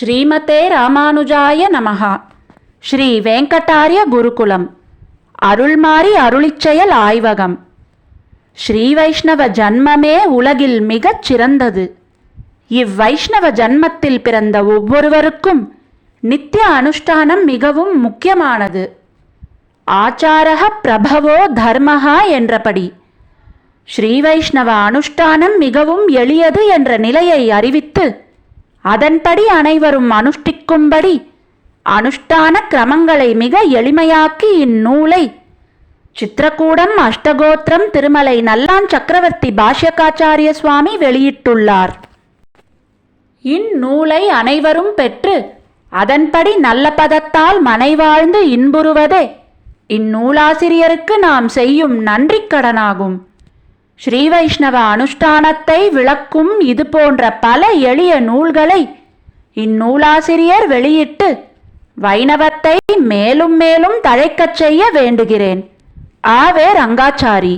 ஸ்ரீமதே ராமானுஜாய நமஹா. ஸ்ரீ வெங்கடாரிய குருகுலம். அருள்மாரி அருளிச்செயல் ஆய்வகம். ஸ்ரீ வைஷ்ணவ ஜன்மமே உலகில் மிகச் சிறந்தது இவ்வைஷ்ணவ ஜன்மத்தில் பிறந்த ஒவ்வொருவருக்கும் நித்திய அனுஷ்டானம் மிகவும் முக்கியமானது. ஆச்சாரக பிரபவோ தர்மஹா என்றபடி. ஸ்ரீ வைஷ்ணவ அனுஷ்டானம் மிகவும் எளியது என்ற நிலையை அறிவித்து அதன்படி அனைவரும் அனுஷ்டிக்கும்படி அனுஷ்டான கிரமங்களை மிக எளிமையாக்கி இந்நூலை சித்திரக்கூடம் அஷ்டகோத்திரம் திருமலை நல்லான் சக்கரவர்த்தி பாஷ்யகாச்சாரிய சுவாமி வெளியிட்டுள்ளார். இந்நூலை அனைவரும் பெற்று அதன்படி நல்ல பதத்தால் மனைவாழ்ந்து இன்புறுவதே. இந்நூலாசிரியருக்கு நாம் செய்யும் நன்றிக் கடனாகும். ஸ்ரீ வைஷ்ணவ அனுஷ்டானத்தை விளக்கும் இது போன்ற பல எளிய நூல்களை இந்நூலாசிரியர் வெளியிட்டு வைணவத்தை மேலும் மேலும் தழைக்கச் செய்ய வேண்டுகிறேன். ஆவே ரங்காச்சாரி.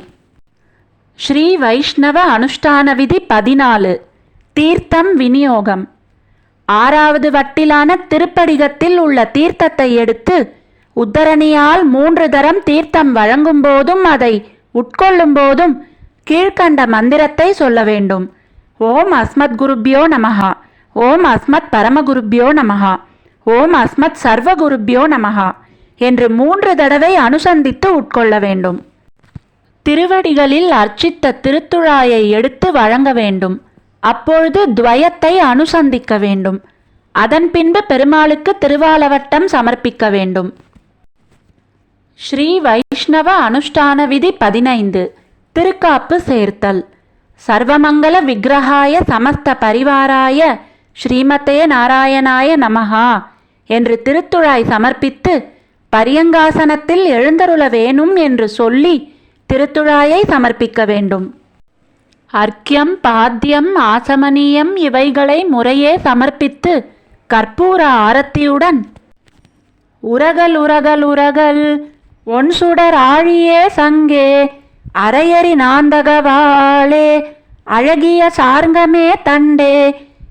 ஸ்ரீ வைஷ்ணவ அனுஷ்டான விதி பதினாலு. தீர்த்தம் விநியோகம். ஆறாவது வட்டிலான திருப்படிகத்தில் உள்ள தீர்த்தத்தை எடுத்து உத்தரணியால் மூன்று தரம் தீர்த்தம் வழங்கும் போதும் அதை உட்கொள்ளும் போதும் கீழ்க்கண்ட மந்திரத்தை சொல்ல வேண்டும். ஓம் அஸ்மத் குருப்யோ நமஹா. ஓம் அஸ்மத் பரமகுருப்யோ நமஹா. ஓம் அஸ்மத் சர்வகுருப்யோ நமஹா என்று மூன்று தடவை அனுசந்தித்து உட்கொள்ள வேண்டும். திருவடிகளில் அர்ச்சித்த திருத்துழாயை எடுத்து வழங்க வேண்டும். அப்பொழுது துவயத்தை அனுசந்திக்க வேண்டும். அதன் பின்பு பெருமாளுக்கு திருவாலவட்டம் சமர்ப்பிக்க வேண்டும். ஸ்ரீ வைஷ்ணவ அனுஷ்டான விதி பதினைந்து. திருக்காப்பு சேர்த்தல். சர்வமங்கல விக்கிரகாய சமஸ்த பரிவாராய ஸ்ரீமதே நாராயணாய நமஹா என்று திருத்துழாய் சமர்ப்பித்து பரியங்காசனத்தில் எழுந்தருள வேணும் என்று சொல்லி திருத்துழாயை சமர்ப்பிக்க வேண்டும். அர்க்கியம் பாத்தியம் ஆசமனியம் இவைகளை முறையே சமர்ப்பித்து கற்பூர ஆரத்தியுடன் உரகல் உரகல் உரகல் ஒன் சுடர் ஆழியே சங்கே அரையறி நாந்தகவாளே அழகிய சார்ங்கமே தண்டே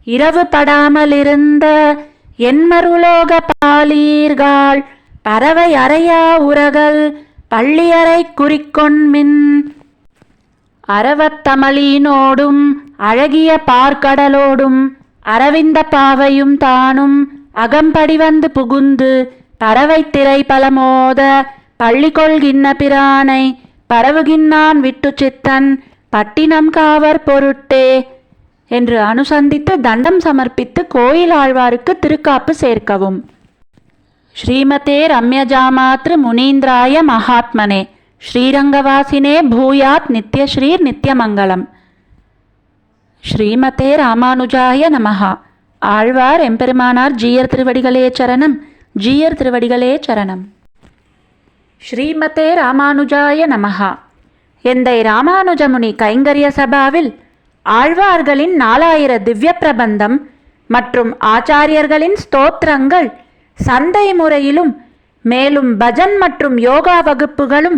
இரவு படாமலிருந்த என்மருலோக பாலீர்கள் பறவை அறையா உரகல் பள்ளியறை குறிக்கொண்மின் அறவத்தமளியினோடும் அழகிய பார்க்கடலோடும் அரவிந்த பாவையும் தானும் அகம்படி வந்து புகுந்து பறவை திரை பலமோத பள்ளி கொள்கின்ன பிரானை பரவுகின்னான் விட்டு சித்தன் பட்டினம் காவர் பொருட்டே என்று அனுசந்தித்து தண்டம் சமர்ப்பித்து கோயில் ஆழ்வாருக்கு திருக்காப்பு சேர்க்கவும். ஸ்ரீமதே ரம்யஜாமாத்ரு முனீந்திராய மகாத்மனே. ஸ்ரீரங்கவாசினே பூயாத் நித்யஸ்ரீர் நித்யமங்கலம். ஸ்ரீமதே ராமானுஜாய நமஹா. ஆழ்வார் எம்பெருமானார் ஜீயர் திருவடிகளே சரணம். ஜீயர் திருவடிகளே சரணம். ஸ்ரீமதே ராமானுஜாய நமஹா. எந்தை ராமானுஜமுனி கைங்கரிய சபாவில் ஆழ்வார்களின் நாலாயிர திவ்ய பிரபந்தம் மற்றும் ஆச்சாரியர்களின் ஸ்தோத்திரங்கள் சந்தை முறையிலும் மேலும் பஜன் மற்றும் யோகா வகுப்புகளும்